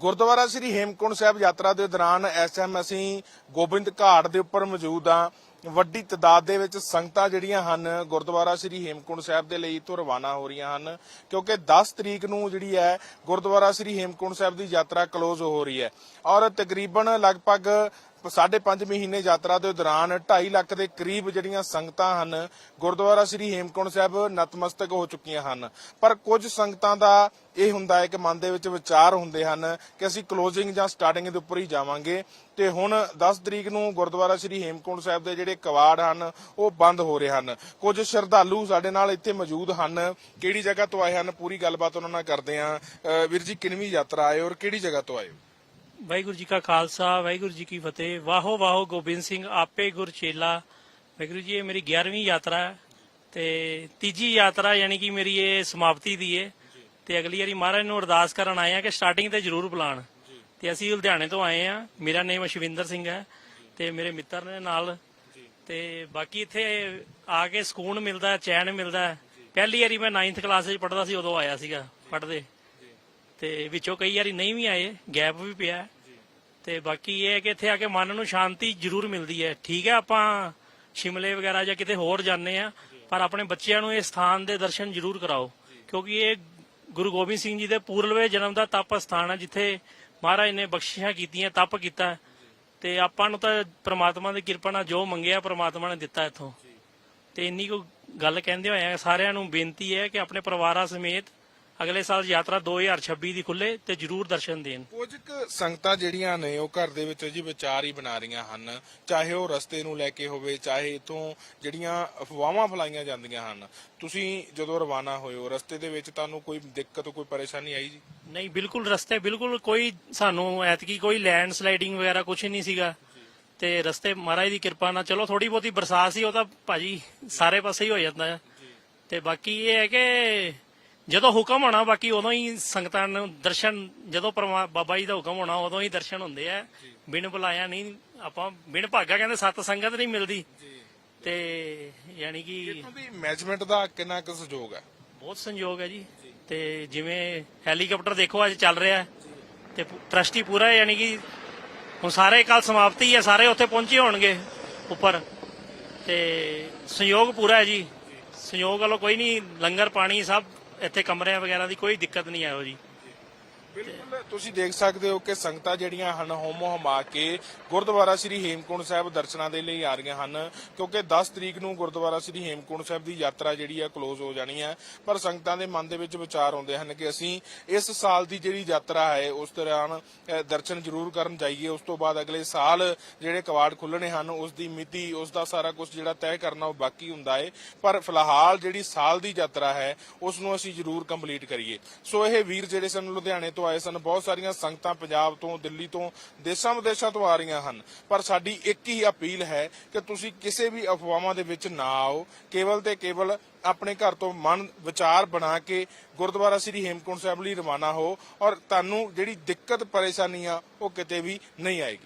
ਗੁਰਦੁਆਰਾ ਸ੍ਰੀ ਹੇਮਕੁੰਟ ਸਾਹਿਬ ਯਾਤਰਾ ਦੇ ਦੌਰਾਨ ਇਸ ਅਸੀਂ ਗੋਬਿੰਦ ਘਾਟ ਦੇ ਉੱਪਰ ਮੌਜੂਦ ਆ। ਵੱਡੀ ਤਦਾਦ ਦੇ ਵਿੱਚ ਸੰਗਤਾਂ ਜਿਹੜੀਆਂ ਹਨ, ਗੁਰਦੁਆਰਾ ਸ੍ਰੀ ਹੇਮਕੁੰਟ ਸਾਹਿਬ ਦੇ ਲਈ ਤੋਂ ਰਵਾਨਾ ਹੋ ਰਹੀਆਂ ਹਨ, ਕਿਉਂਕਿ 10 ਤਰੀਕ ਨੂੰ ਜਿਹੜੀ ਹੈ, ਗੁਰਦੁਆਰਾ ਸ੍ਰੀ ਹੇਮਕੁੰਟ ਸਾਹਿਬ ਦੀ ਯਾਤਰਾ ਕਲੋਜ਼ ਹੋ ਰਹੀ ਹੈ। ਔਰ ਤਕਰੀਬਨ ਲਗਭਗ ਸਾਢੇ ਪੰਜ ਮਹੀਨੇ ਯਾਤਰਾ ਦੇ ਦੌਰਾਨ 2.5 ਲੱਖ ਦੇ ਕਰੀਬ ਜਿਹੜੀਆਂ ਸੰਗਤਾਂ ਹਨ, ਗੁਰਦੁਆਰਾ ਸ੍ਰੀ ਹੇਮਕੁੰਟ ਸਾਹਿਬ ਨਤਮਸਤਕ ਹੋ ਚੁੱਕੀਆਂ ਹਨ। ਪਰ ਕੁਝ ਸੰਗਤਾਂ ਦਾ ਇਹ ਹੁੰਦਾ ਹੈ ਕਿ ਮਨ ਦੇ ਵਿੱਚ ਵਿਚਾਰ ਹੁੰਦੇ ਹਨ ਕਿ ਅਸੀਂ ਕਲੋਜ਼ਿੰਗ ਜਾਂ ਸਟਾਰਟਿੰਗ ਦੇ ਉੱਪਰ ਹੀ ਜਾਵਾਂਗੇ। ਤੇ ਹੁਣ 10 ਤਰੀਕ ਨੂੰ ਗੁਰਦੁਆਰਾ ਸ੍ਰੀ ਹੇਮਕੁੰਟ ਸਾਹਿਬ ਦੇ ਜਿਹੜੇ ਕਵਾੜ ਹਨ, ਉਹ ਬੰਦ ਹੋ ਰਹੇ ਹਨ। ਕੁਝ ਸ਼ਰਧਾਲੂ ਸਾਡੇ ਨਾਲ ਇੱਥੇ ਮੌਜੂਦ ਹਨ। ਕਿਹੜੀ ਜਗ੍ਹਾ ਤੋਂ ਆਏ ਹਨ? ਪੂਰੀ ਗੱਲਬਾਤ ਉਹਨਾਂ ਨਾਲ ਕਰਦੇ ਹਾਂ। ਵੀਰ ਜੀ ਕਿੰਨਵੀਂ ਯਾਤਰਾ ਆਏ ਔਰ ਕਿਹੜੀ ਜਗ੍ਹਾ ਤੋਂ ਆਏ ਵਾਹਿਗੁਰੂ ਜੀ ਕਾ ਖਾਲਸਾ, ਵਾਹਿਗੁਰੂ ਜੀ ਕੀ ਫਤਿਹ। ਵਾਹੋ ਵਾਹੋ ਗੋਬਿੰਦ ਸਿੰਘ, ਆਪੇ ਗੁਰ ਚੇਲਾ। ਵਾਹਿਗੁਰੂ ਜੀ, ਇਹ ਮੇਰੀ 11ਵੀਂ ਯਾਤਰਾ ਹੈ ਤੇ ਤੀਜੀ ਯਾਤਰਾ ਯਾਨੀ ਕਿ ਮੇਰੀ ਇਹ ਸਮਾਪਤੀ ਦੀ ਹੈ ਤੇ ਅਗਲੀ ਵਾਰੀ ਮਹਾਰਾਜ ਨੂੰ ਅਰਦਾਸ ਕਰਨ ਆਏ ਆ ਕਿ ਸਟਾਰਟਿੰਗ ਤੇ ਜ਼ਰੂਰ ਬੁਲਾਣ। ਤੇ ਅਸੀਂ ਲੁਧਿਆਣੇ ਤੋਂ ਆਏ ਆ ਮੇਰਾ ਨਾਮ ਅਸ਼ਵਿੰਦਰ ਸਿੰਘ ਹੈ ਤੇ ਮੇਰੇ ਮਿੱਤਰ ਨੇ ਨਾਲ। ਤੇ ਬਾਕੀ ਇੱਥੇ ਆ ਕੇ ਸਕੂਨ ਮਿਲਦਾ, ਚੈਨ ਮਿਲਦਾ। ਪਹਿਲੀ ਵਾਰੀ ਮੈਂ 9th ਕਲਾਸ ਵਿੱਚ ਪੜਦਾ ਸੀ, ਉਦੋਂ ਆਇਆ ਸੀਗਾ, ਪੜ੍ਹਦੇ। ਤੇ ਵਿੱਚੋਂ ਕਈ ਵਾਰੀ ਨਹੀਂ ਵੀ ਆਏ, ਗੈਪ ਵੀ ਪਿਆ। ਤੇ ਬਾਕੀ ਇਹ ਹੈ ਕਿ ਇੱਥੇ ਆ ਕੇ ਮਨ ਨੂੰ ਸ਼ਾਂਤੀ ਜ਼ਰੂਰ ਮਿਲਦੀ ਹੈ। ਠੀਕ ਹੈ, ਆਪਾਂ ਸ਼ਿਮਲੇ ਵਗੈਰਾ ਜਾਂ ਕਿਤੇ ਹੋਰ ਜਾਂਦੇ ਆ ਪਰ ਆਪਣੇ ਬੱਚਿਆਂ ਨੂੰ ਇਹ ਸਥਾਨ ਦੇ ਦਰਸ਼ਨ ਜ਼ਰੂਰ ਕਰਾਓ। ਕਿਉਂਕਿ ਇਹ ਗੁਰੂ ਗੋਬਿੰਦ ਸਿੰਘ ਜੀ ਦੇ ਪੂਰਲਵੇ ਜਨਮ ਦਾ ਤਪ ਸਥਾਨ ਹੈ, ਜਿੱਥੇ ਮਹਾਰਾਜ ਨੇ ਬਖਸ਼ਿਸ਼ਾਂ ਕੀਤੀਆਂ, ਤਪ ਕੀਤਾ। ਤੇ ਆਪਾਂ ਨੂੰ ਤਾਂ ਪ੍ਰਮਾਤਮਾ ਦੀ ਕਿਰਪਾ ਨਾਲ ਜੋ ਮੰਗਿਆ, ਪ੍ਰਮਾਤਮਾ ਨੇ ਦਿੱਤਾ ਇੱਥੋਂ। ਤੇ ਇੰਨੀ ਕੋ ਗੱਲ ਕਹਿੰਦੇ ਹੋਏ ਸਾਰਿਆਂ ਨੂੰ ਬੇਨਤੀ ਹੈ ਕਿ ਆਪਣੇ ਪਰਿਵਾਰਾਂ ਸਮੇਤ ਅਗਲੇ ਸਾਲ ਯਾਤਰਾ 2026 ਦੀ ਖੁੱਲੇ ਤੇ ਜਰੂਰ ਦਰਸ਼ਨ ਦੇਣ। ਕੁਝ ਕੁ ਸੰਗਤਾਂ ਜਿਹੜੀਆਂ ਨੇ ਉਹ ਘਰ ਦੇ ਵਿੱਚ ਜੀ ਵਿਚਾਰ ਹੀ ਬਣਾ ਰਹੀਆਂ ਹਨ। ਚਾਹੇ ਉਹ ਰਸਤੇ ਨੂੰ ਲੈ ਕੇ ਹੋਵੇ ਚਾਹੇ ਇਥੋਂ ਜਿਹੜੀਆਂ ਅਫਵਾਹਾਂ ਫਲਾਈਆਂ ਜਾਂਦੀਆਂ ਹਨ। ਤੁਸੀਂ ਜਦੋਂ ਰਵਾਨਾ ਹੋਏ ਹੋ ਰਸਤੇ ਦੇ ਵਿੱਚ ਤੁਹਾਨੂੰ ਕੋਈ ਦਿੱਕਤ ਕੋਈ ਪਰੇਸ਼ਾਨੀ ਆਈ ਜੀ? ਨਹੀਂ ਬਿਲਕੁਲ ਰਸਤੇ ਬਿਲਕੁਲ ਕੋਈ ਸਾਨੂੰ ਐਤਕੀ ਕੋਈ ਲੈਂਡ ਸਲਾਈਡਿੰਗ ਵਗੈਰਾ ਕੁਝ ਨਹੀਂ ਸੀਗਾ। ਤੇ ਰਸਤੇ ਮਹਾਰਾਜ ਦੀ ਕਿਰਪਾ ਨਾਲ ਚਲੋ ਥੋੜੀ ਬਹੁਤੀ ਬਰਸਾਤ ਸੀ ਉਹ ਤਾਂ ਭਾਜੀ ਸਾਰੇ ਪਾਸੇ ਹੀ ਹੋ ਜਾਂਦਾ ਹੈ ਤੇ ਬਾਕੀ ਇਹ ਹੈ ਕਿ ਜਦੋਂ ਹੁਕਮ ਹੋਣਾ ਬਾਕੀ ਉਦੋਂ ਹੀ ਸੰਗਤਾਂ ਨੂੰ ਦਰਸ਼ਨ ਜਦੋਂ ਪਰਮਾ ਬਾਬਾ ਜੀ ਦਾ ਹੁਕਮ ਹੋਣਾ ਉਦੋਂ ਹੀ ਦਰਸ਼ਨ ਹੁੰਦੇ ਆ। ਬਿਨ ਬੁਲਾਇਆ ਨਹੀਂ ਆਪਾਂ ਬਿਨ ਭਾਗਾ ਕਹਿੰਦੇ ਸਤ ਸੰਗਤ ਨਹੀਂ ਮਿਲਦੀ। ਤੇ ਯਾਨੀ ਕਿ ਇਥੋਂ ਦੀ ਮੈਨੇਜਮੈਂਟ ਦਾ ਕਿੰਨਾ ਕੁ ਸਹਿਯੋਗ ਹੈ। ਬਹੁਤ ਸੰਯੋਗ ਹੈ ਜੀ। ਤੇ ਜਿਵੇਂ ਹੈਲੀਕਾਪਟਰ ਦੇਖੋ ਅੱਜ ਚੱਲ ਰਿਹਾ ਹੈ। ਤੇ ਟਰਸਟੀ ਪੂਰਾ ਹੈ, ਯਾਨੀ ਕਿ ਹੁਣ ਸਾਰੇ ਕੱਲ ਸਮਾਪਤੀ ਹੈ ਸਾਰੇ ਉੱਥੇ ਪਹੁੰਚੇ ਹੋਣਗੇ ਉੱਪਰ। ਤੇ ਸੰਯੋਗ ਪੂਰਾ ਹੈ ਜੀ। ਸੰਯੋਗ ਵੱਲੋਂ ਕੋਈ ਨਹੀਂ ਲੰਗਰ ਪਾਣੀ ਸਭ ਇੱਥੇ ਕਮਰਿਆਂ ਵਗੈਰਾ ਦੀ ਕੋਈ ਦਿੱਕਤ ਨਹੀਂ ਆਇਓ ਜੀ। ਬਿਲਕੁਲ, ਤੁਸੀਂ ਦੇਖ ਸਕਦੇ ਹੋ ਕਿ ਸੰਗਤਾਂ ਜਿਹੜੀਆਂ ਹਨ ਹੋਮੋ ਹਮਾ ਕੇ ਗੁਰਦੁਆਰਾ ਸ੍ਰੀ ਹੇਮਕੁੰਟ ਸਾਹਿਬ ਦਰਸ਼ਨਾਂ ਦੇ ਲਈ ਆ ਰਹੀਆਂ ਹਨ, ਕਿਉਂਕਿ 10 ਤਰੀਕ ਨੂੰ ਗੁਰਦੁਆਰਾ ਸ੍ਰੀ ਹੇਮਕੁੰਟ ਸਾਹਿਬ ਦੀ ਯਾਤਰਾ ਜਿਹੜੀ ਹੈ ਕਲੋਜ਼ ਹੋ ਜਾਣੀ ਹੈ ਪਰ ਸੰਗਤਾਂ ਦੇ ਮਨ ਦੇ ਵਿੱਚ ਵਿਚਾਰ ਆਉਂਦੇ ਹਨ ਕਿ ਅਸੀਂ ਇਸ ਸਾਲ ਦੀ ਜਿਹੜੀ ਯਾਤਰਾ ਹੈ, ਉਸ ਦੌਰਾਨ ਦਰਸ਼ਨ ਜ਼ਰੂਰ ਕਰਨ ਜਾਈਏ। ਉਸ ਤੋਂ ਬਾਅਦ ਅਗਲੇ ਸਾਲ ਜਿਹੜੇ ਕਵਾੜ ਖੁੱਲਣੇ ਹਨ, ਉਸ ਦੀ ਮਿਤੀ, ਉਸ ਦਾ ਸਾਰਾ ਕੁਝ ਜਿਹੜਾ ਤੈਅ ਕਰਨਾ ਉਹ ਬਾਕੀ ਹੁੰਦਾ ਹੈ ਪਰ ਫਿਲਹਾਲ ਜਿਹੜੀ ਸਾਲ ਦੀ ਯਾਤਰਾ ਹੈ, ਉਸ ਨੂੰ ਅਸੀਂ ਜ਼ਰੂਰ ਕੰਪਲੀਟ ਕਰੀਏ। ਸੋ ਇਹ ਵੀਰ ਜਿਹੜੇ ਸਨ ਲੁਧਿਆਣੇ ਤੋਂ ਆਏ ਸਨ। ਬਹੁਤ ਸਾਰੀਆਂ ਸੰਗਤਾਂ ਪੰਜਾਬ ਤੋਂ, ਦਿੱਲੀ ਤੋਂ, ਦੇਸ਼ਾਂ ਵਿਦੇਸ਼ਾਂ ਤੋਂ ਆ ਰਹੀਆਂ ਹਨ। ਪਰ ਸਾਡੀ ਇੱਕ ਹੀ ਅਪੀਲ ਹੈ ਕਿ ਤੁਸੀਂ ਕਿਸੇ ਵੀ ਅਫਵਾਹਾਂ ਦੇ ਵਿੱਚ ਨਾ ਆਓ। ਕੇਵਲ ਤੇ ਕੇਵਲ ਆਪਣੇ ਘਰ ਤੋਂ ਮਨ ਵਿਚਾਰ ਬਣਾ ਕੇ ਗੁਰਦੁਆਰਾ ਸ੍ਰੀ ਹੇਮਕੁੰਟ ਸਾਹਿਬ ਲਈ ਰਵਾਨਾ ਹੋ ਔਰ ਤੁਹਾਨੂੰ ਜਿਹੜੀ ਦਿੱਕਤ ਪਰੇਸ਼ਾਨੀ ਆ ਉਹ ਕਿਤੇ ਵੀ ਨਹੀਂ ਆਏਗੀ।